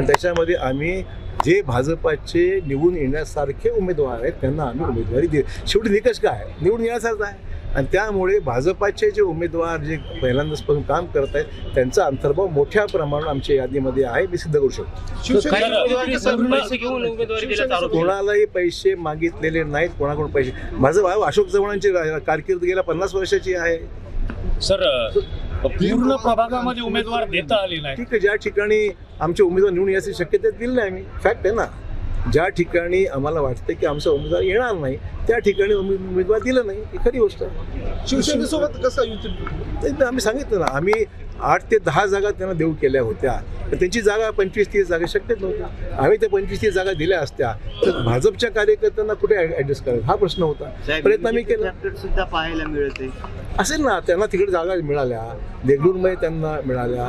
आणि त्याच्यामध्ये आम्ही जे भाजपाचे निवडून येण्यासारखे उमेदवार आहेत त्यांना आम्ही उमेदवारी दे शेवटी निकष काय आहे? निवडून येण्यासारखं आहे. आणि त्यामुळे भाजपाचे जे उमेदवार जे पहिल्यांदाचपासून काम करत आहेत त्यांचा अंतर्भाव मोठ्या प्रमाणात आमच्या यादीमध्ये आहे मी सिद्ध करू शकतो. कोणालाही पैसे मागितलेले नाहीत कोणाकडून पैसे. माझं भाऊ अशोक चव्हाणांची कारकीर्द गेल्या पन्नास वर्षाची आहे. सर पूर्ण प्रभागामध्ये उमेदवार देता आले नाही. ठीक आहे ज्या ठिकाणी आमचे उमेदवार निवडून याची शक्यता दिली नाही आम्ही. फॅक्ट आहे ना. ज्या ठिकाणी आम्हाला वाटतं की आमचा उमेदवार येणार नाही त्या ठिकाणी उमे- उमेदवार दिलं नाही ही खरी गोष्ट आहे. शिवसेनेसोबत कसं आम्ही सांगितलं ना आम्ही आठ ते दहा जागा त्यांना देऊ केल्या होत्या. तर त्यांची जागा पंचवीस तीस जागा शक्यच नव्हत्या. आम्ही त्या पंचवीस तीस जागा दिल्या असत्या. तर भाजपच्या कार्यकर्त्यांना कुठे ऍडजस्ट करायचं? हा प्रश्न होता. प्रयत्न आम्ही केला. सुद्धा पाहायला मिळते. असेल ना त्यांना तिकडे जागा मिळाल्या. देगलूरमध्ये त्यांना मिळाल्या.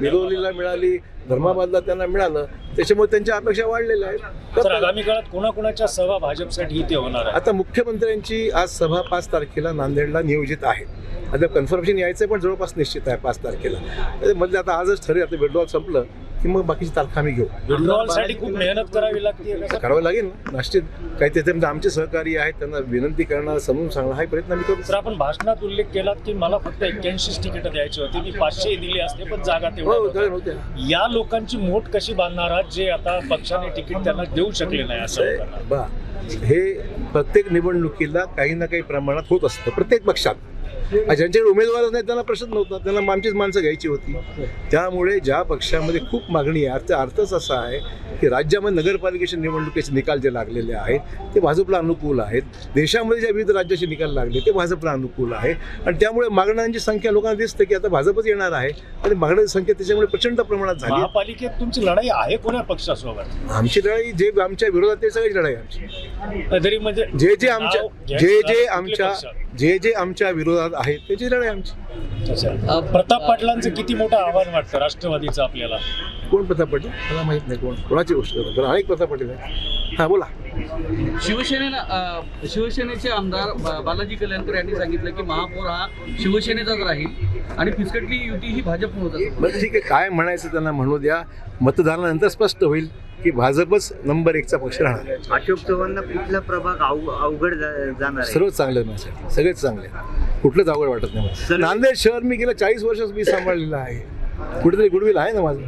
बिलोलीला मिळाली. धर्माबादला त्यांना मिळालं. त्याच्यामुळे त्यांच्या अपेक्षा वाढलेल्या आहेत. आगामी काळात कोणाकोणाच्या सभा भाजपसाठी इथे होणार आहे आता मुख्यमंत्र्यांची आज सभा पाच तारखेला नांदेडला नियोजित आहे. आता कन्फर्मेशन यायचं पण जवळपास निश्चित आहे पाच तारखेला. तर म्हणजे आता आजच ठरेल आता विड्रॉल संपलं की मग बाकीची तारखा आम्ही घेऊ साठी खूप मेहनत करावी लागते. करावं लागेल ना. निश्चित काही त्याच्यामध्ये आमचे सहकारी आहेत त्यांना विनंती करणं समजून सांगणं हा प्रयत्न आम्ही करू. तर आपण भाषणात उल्लेख केलात की मला फक्त एक्क्याऐंशी तिकीट द्यायची होती मी पाचशे दिली असते पण जागा हो तेवढ्या चालेल नव्हत्या. होत्या या लोकांची मोठ कशी बांधणार आहात जे आता पक्षाने तिकीट त्यांना देऊ शकले नाही असं बा हे प्रत्येक निवडणुकीला काही ना काही प्रमाणात होत असतं प्रत्येक पक्षात. ज्यांच्याकडे उमेदवारच नाही त्यांना प्रश्न नव्हता. त्यांना आमचीच माणसं घ्यायची होती. त्यामुळे ज्या पक्षामध्ये खूप मागणी आहे अर्थ अर्थच असा आहे की राज्यामध्ये नगरपालिकेच्या निवडणुकीचे निकाल जे लागलेले आहेत ते भाजपला अनुकूल आहेत. देशामध्ये ज्या विविध राज्याचे निकाल लागले ते भाजपला अनुकूल आहे. आणि त्यामुळे मागण्यांची संख्या लोकांना दिसते की आता भाजपच येणार आहे. आणि मागण्यांची संख्या त्याच्यामुळे प्रचंड प्रमाणात झाली. आहे. महापालिकेत तुमची लढाई आहे कोण्या पक्षासोबत? आमची लढाई जे आमच्या विरोधात ते सगळी लढाई आमची. तरी म्हणजे जे जे आमच्या जे जे आमच्या? जे जे आमच्या विरोधात आहेत त्याची लढाई आमची. अच्छा. प्रताप पाटलांचं किती मोठं आव्हान वाटतं राष्ट्रवादीचं आपल्याला? कोण प्रताप पाटील? मला माहीत नाही कोण. कोणाची गोष्ट करतो अनेक प्रताप पाटील आहे. हा बोला. शिवसेनेनं अ, शिवसेनेचे आमदार बा- बालाजी कल्याणकर यांनी सांगितलं की महापौर हा शिवसेनेचाच राहील आणि फिसकटली युती ही भाजप होत ठीक आहे. काय म्हणायचं त्यांना म्हणू द्या. मतदानानंतर स्पष्ट होईल. की भाजपच नंबर एकचा पक्ष राहणार. आहे. अशोक चव्हाणला कुठला प्रभाग अव- अवघड जाणार सर्वच चांगलं माझ्यासाठी. सगळेच चांगले. कुठलंच आवड वाटत नाही नांदेड शहर मी गेलं चाळीस वर्ष मी सांभाळलेलं आहे. कुठेतरी गुडविल आहे ना माझं?